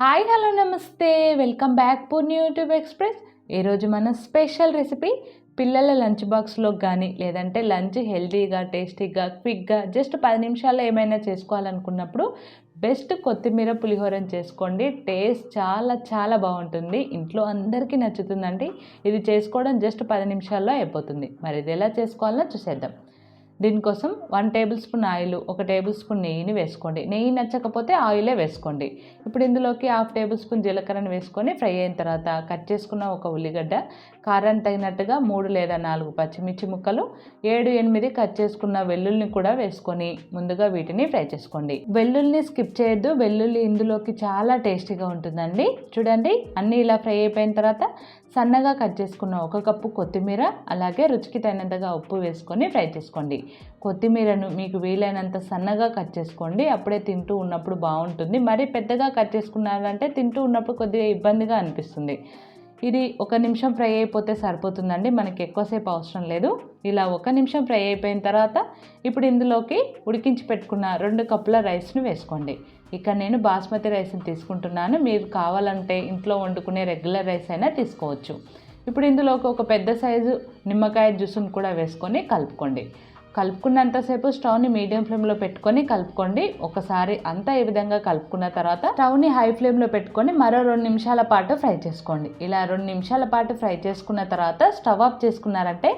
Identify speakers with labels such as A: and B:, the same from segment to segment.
A: Hi hello నమస్తే. Welcome back Purni YouTube Express. ఈరోజు మన స్పెషల్ రెసిపీ పిల్లల లంచ్ బాక్స్లో కానీ లేదంటే లంచ్ హెల్తీగా టేస్టీగా క్విక్గా జస్ట్ పది నిమిషాల్లో ఏమైనా చేసుకోవాలనుకున్నప్పుడు బెస్ట్ కొత్తిమీర పులిహోరని చేసుకోండి. టేస్ట్ చాలా చాలా బాగుంటుంది. ఇంట్లో అందరికీ నచ్చుతుందండి. ఇది చేసుకోవడం జస్ట్ పది నిమిషాల్లో అయిపోతుంది. మరి ఇది ఎలా చేసుకోవాలో చూసేద్దాం. దీనికోసం వన్ టేబుల్ స్పూన్ ఆయిల్ ఒక టేబుల్ స్పూన్ నెయ్యిని వేసుకోండి. నెయ్యి నచ్చకపోతే ఆయిలే వేసుకోండి. ఇప్పుడు ఇందులోకి హాఫ్ టేబుల్ స్పూన్ జీలకర్రని వేసుకొని ఫ్రై అయిన తర్వాత కట్ చేసుకున్న ఒక ఉల్లిగడ్డ కారం తగినట్టుగా మూడు లేదా నాలుగు పచ్చిమిర్చి ముక్కలు ఏడు ఎనిమిది కట్ చేసుకున్న వెల్లుల్ని కూడా వేసుకొని ముందుగా వీటిని ఫ్రై చేసుకోండి. వెల్లుల్ని స్కిప్ చేయొద్దు. వెల్లుల్లి ఇందులోకి చాలా టేస్టీగా ఉంటుందండి. చూడండి అన్నీ ఇలా ఫ్రై అయిపోయిన తర్వాత సన్నగా కట్ చేసుకున్న ఒక కప్పు కొత్తిమీర అలాగే రుచికి తగినంతగా ఉప్పు వేసుకొని ఫ్రై చేసుకోండి. కొత్తిమీరను మీకు వీలైనంత సన్నగా కట్ చేసుకోండి. అప్పుడే తింటూ ఉన్నప్పుడు బాగుంటుంది. మరీ పెద్దగా కట్ చేసుకున్నారంటే తింటూ ఉన్నప్పుడు కొద్దిగా ఇబ్బందిగా అనిపిస్తుంది. ఇది ఒక నిమిషం ఫ్రై అయిపోతే సరిపోతుందండి. మనకి ఎక్కువసేపు అవసరం లేదు. ఇలా ఒక నిమిషం ఫ్రై అయిపోయిన తర్వాత ఇప్పుడు ఇందులోకి ఉడికించి పెట్టుకున్న రెండు కప్పుల రైస్ని వేసుకోండి. ఇక్కడ నేను బాస్మతి రైస్ని తీసుకుంటున్నాను. మీరు కావాలంటే ఇంట్లో వండుకునే రెగ్యులర్ రైస్ అయినా తీసుకోవచ్చు. ఇప్పుడు ఇందులోకి ఒక పెద్ద సైజు నిమ్మకాయ జ్యూస్ని కూడా వేసుకొని కలుపుకోండి. కలుపుకున్నంతసేపు స్టవ్ని మీడియం ఫ్లేమ్లో పెట్టుకొని కలుపుకోండి. ఒకసారి అంతా ఈ విధంగా కలుపుకున్న తర్వాత స్టవ్ని హై ఫ్లేమ్లో పెట్టుకొని మరో రెండు నిమిషాల పాటు ఫ్రై చేసుకోండి. ఇలా రెండు నిమిషాల పాటు ఫ్రై చేసుకున్న తర్వాత స్టవ్ ఆఫ్ చేసుకున్నారంటే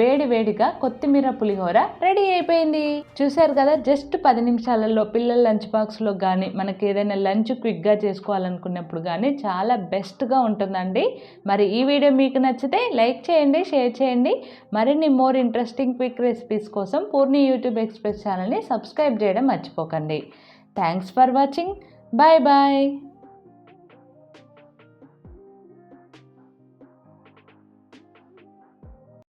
A: వేడి వేడిగా కొత్తిమీర పులిహోర రెడీ అయిపోయింది. చూసారు కదా జస్ట్ పది నిమిషాలలో పిల్లల లంచ్ బాక్స్లో కానీ మనకి ఏదైనా లంచ్ క్విక్గా చేసుకోవాలనుకున్నప్పుడు కానీ చాలా బెస్ట్గా ఉంటుందండి. మరి ఈ వీడియో మీకు నచ్చితే లైక్ చేయండి షేర్ చేయండి. మరిన్ని మోర్ ఇంట్రెస్టింగ్ క్విక్ రెసిపీస్ కోసం కోసం పూర్ణి యూట్యూబ్ ఎక్స్ప్రెస్ ఛానల్ని సబ్స్క్రైబ్ చేయడం మర్చిపోకండి. Thanks for watching. Bye bye.